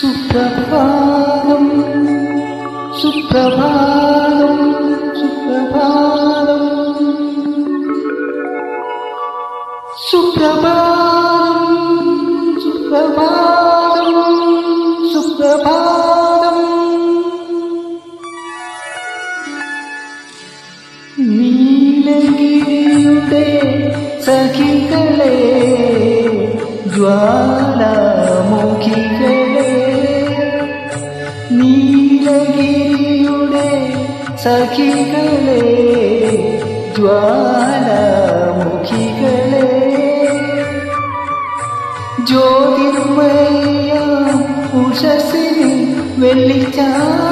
സുപ്രഭാതം. സുപ്രഭാതം സുപ്രഭാതം. സുപ്രഭാതം സുപ്രഭാതം സുപ്രഭാതം. നീലഗിരിയുടെ സഖികളെ ജ്വാലാമുഖികളെ നീലഗിരിയുടെ സഖികളെ ജ്വാലാമുഖികളെ. ജ്യോതിർമയ ഉഷസിന് വെള്ളിച്ചാമരം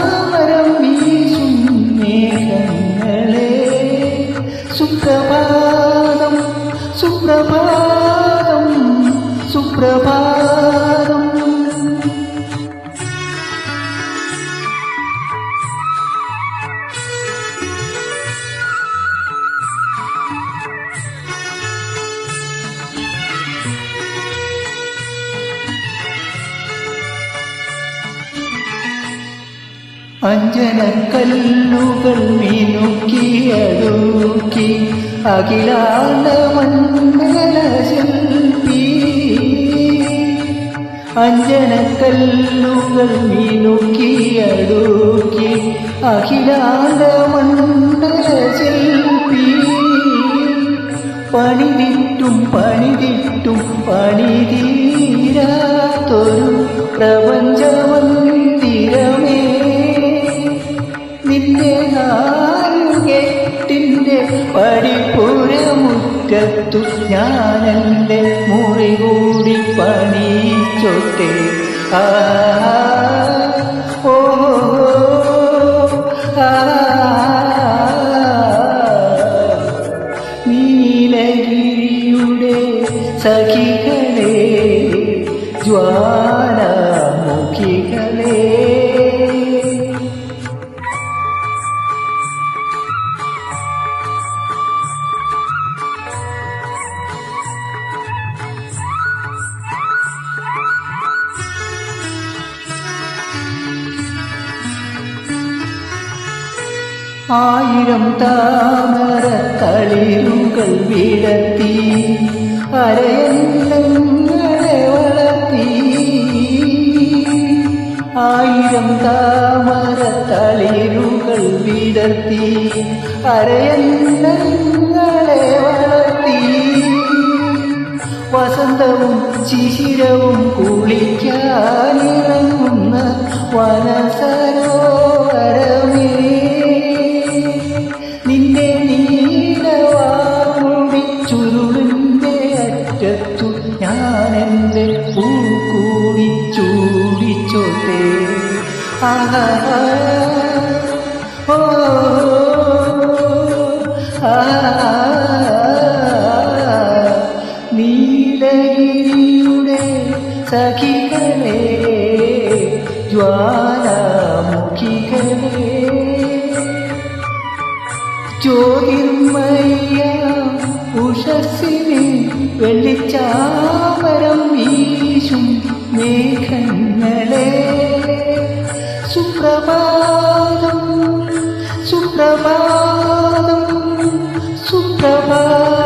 അഞ്ജനക്കല്ലുകൾ മിനുക്കിയടൂക്കി അഖിലാണ്ട അഞ്ജനക്കല്ലുകൾ മിനുക്കിയടൂക്കി അഖിലാണ്ട പണിതിട്ടും പണിതിട്ടും പണിതീരാത്തൊരു പ്രപഞ്ചമന്ദിരമേ പടിപ്പുരമുറ്റത്തു ഞാനെന്റെ മുറി കൂടി പണിച്ചോട്ടെ ആ ഓ നീലഗിരിയുടെ സഖികളെ ജ്വാലാമുഖികളെ ആയിരം താമര കളിരുകൾ വിടത്തി അരയങ്ങളെ വളർത്തി. ആയിരം താമര തളിരുകൾ വിടത്തി അരയങ്ങളെ വളർത്തി. വസന്തവും ശിശിരവും കുളിക്കാനിറങ്ങുന്ന വനസരോവരമേ ആഹാ. ഓ. നീലഗിരിയുടെ സഖികളെ ജ്വാലാമുഖികളെ. ജ്യോതിർമയ ഉഷസ്സിന് വെള്ളിച്ചാമരം വീശും മേഘങ്ങളെ സുപ്രഭാതം സുപ്രഭാതം സുപ്രഭാതം